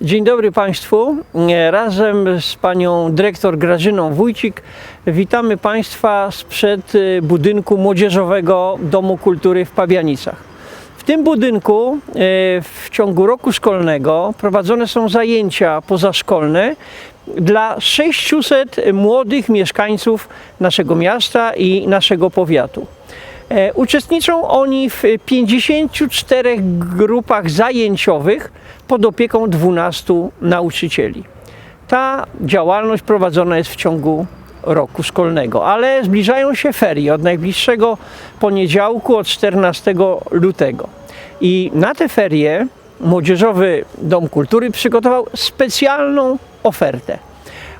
Dzień dobry Państwu. E, Razem z panią dyrektor Grażyną Wójcik witamy Państwa sprzed e, budynku Młodzieżowego Domu Kultury w Pabianicach. W tym budynku e, w ciągu roku szkolnego prowadzone są zajęcia pozaszkolne dla 600 młodych mieszkańców naszego miasta i naszego powiatu. E, Uczestniczą oni w 54 grupach zajęciowych pod opieką 12 nauczycieli. Ta działalność prowadzona jest w ciągu roku szkolnego, ale zbliżają się ferie od najbliższego poniedziałku, od 14 lutego. I na te ferie Młodzieżowy Dom Kultury przygotował specjalną ofertę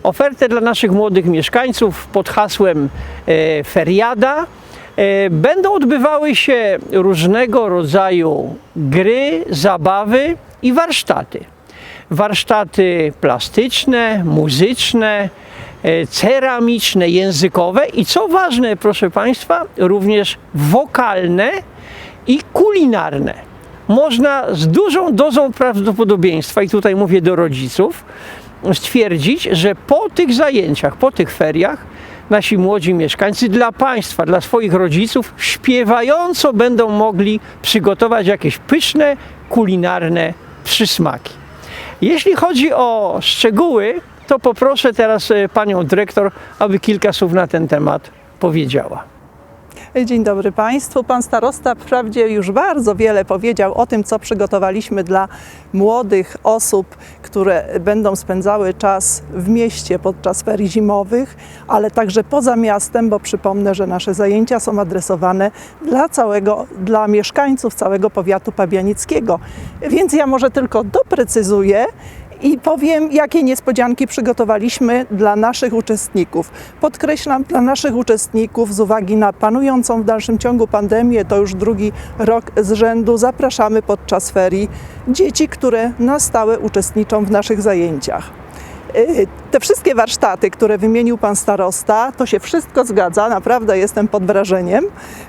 ofertę dla naszych młodych mieszkańców pod hasłem e, Feriada. E, Będą odbywały się różnego rodzaju gry, zabawy i warsztaty. Warsztaty plastyczne, muzyczne, e, ceramiczne, językowe i co ważne, proszę Państwa, również wokalne i kulinarne można z dużą dozą prawdopodobieństwa, i tutaj mówię do rodziców, stwierdzić, że po tych zajęciach, po tych feriach, nasi młodzi mieszkańcy dla państwa, dla swoich rodziców śpiewająco będą mogli przygotować jakieś pyszne, kulinarne przysmaki. Jeśli chodzi o szczegóły, to poproszę teraz e, panią dyrektor, aby kilka słów na ten temat powiedziała. Dzień dobry Państwu. Pan starosta wprawdzie już bardzo wiele powiedział o tym, co przygotowaliśmy dla młodych osób, które będą spędzały czas w mieście podczas ferii zimowych, ale także poza miastem, bo przypomnę, że nasze zajęcia są adresowane dla całego, dla mieszkańców całego powiatu pabianickiego. Więc ja może tylko doprecyzuję, i powiem, jakie niespodzianki przygotowaliśmy dla naszych uczestników. Podkreślam, dla naszych uczestników z uwagi na panującą w dalszym ciągu pandemię, to już drugi rok z rzędu, zapraszamy podczas ferii dzieci, które na stałe uczestniczą w naszych zajęciach. Y, Te wszystkie warsztaty, które wymienił pan starosta, to się wszystko zgadza, naprawdę jestem pod wrażeniem.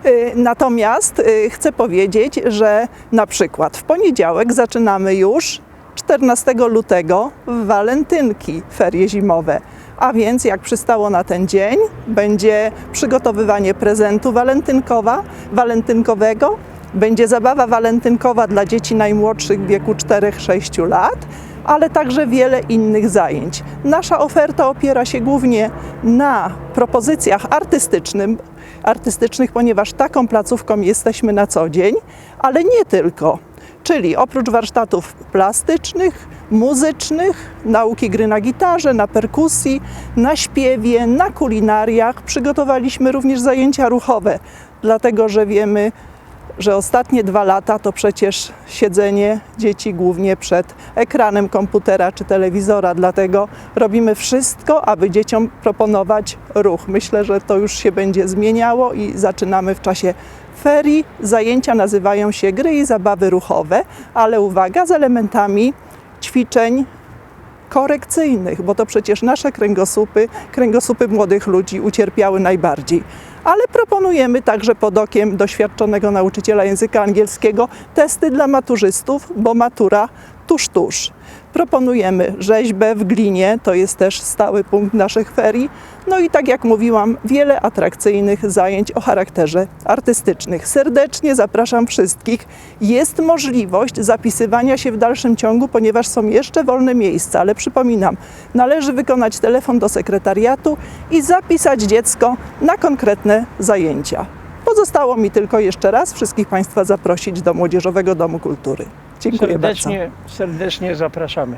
Y, Natomiast y, chcę powiedzieć, że na przykład w poniedziałek zaczynamy już 14 lutego w walentynki ferie zimowe. A więc jak przystało na ten dzień, będzie przygotowywanie prezentu walentynkowa, walentynkowego, będzie zabawa walentynkowa dla dzieci najmłodszych w wieku 4-6 lat, ale także wiele innych zajęć. Nasza oferta opiera się głównie na propozycjach artystycznym, artystycznych, ponieważ taką placówką jesteśmy na co dzień, ale nie tylko. Czyli oprócz warsztatów plastycznych, muzycznych, nauki gry na gitarze, na perkusji, na śpiewie, na kulinariach, przygotowaliśmy również zajęcia ruchowe, dlatego że wiemy, że ostatnie dwa lata to przecież siedzenie dzieci głównie przed ekranem komputera czy telewizora, dlatego robimy wszystko, aby dzieciom proponować ruch. Myślę, że to już się będzie zmieniało i zaczynamy w czasie ferii. Zajęcia nazywają się gry i zabawy ruchowe, ale uwaga, z elementami ćwiczeń korekcyjnych, bo to przecież nasze kręgosłupy, kręgosłupy młodych ludzi ucierpiały najbardziej. Ale proponujemy także pod okiem doświadczonego nauczyciela języka angielskiego testy dla maturzystów, bo matura tuż, tuż. Proponujemy rzeźbę w glinie, to jest też stały punkt naszych ferii. No i tak jak mówiłam, wiele atrakcyjnych zajęć o charakterze artystycznych. Serdecznie zapraszam wszystkich. Jest możliwość zapisywania się w dalszym ciągu, ponieważ są jeszcze wolne miejsca, ale przypominam, należy wykonać telefon do sekretariatu i zapisać dziecko na konkretne zajęcia. Pozostało mi tylko jeszcze raz wszystkich Państwa zaprosić do Młodzieżowego Domu Kultury. Dziękuję bardzo. Serdecznie, serdecznie zapraszamy.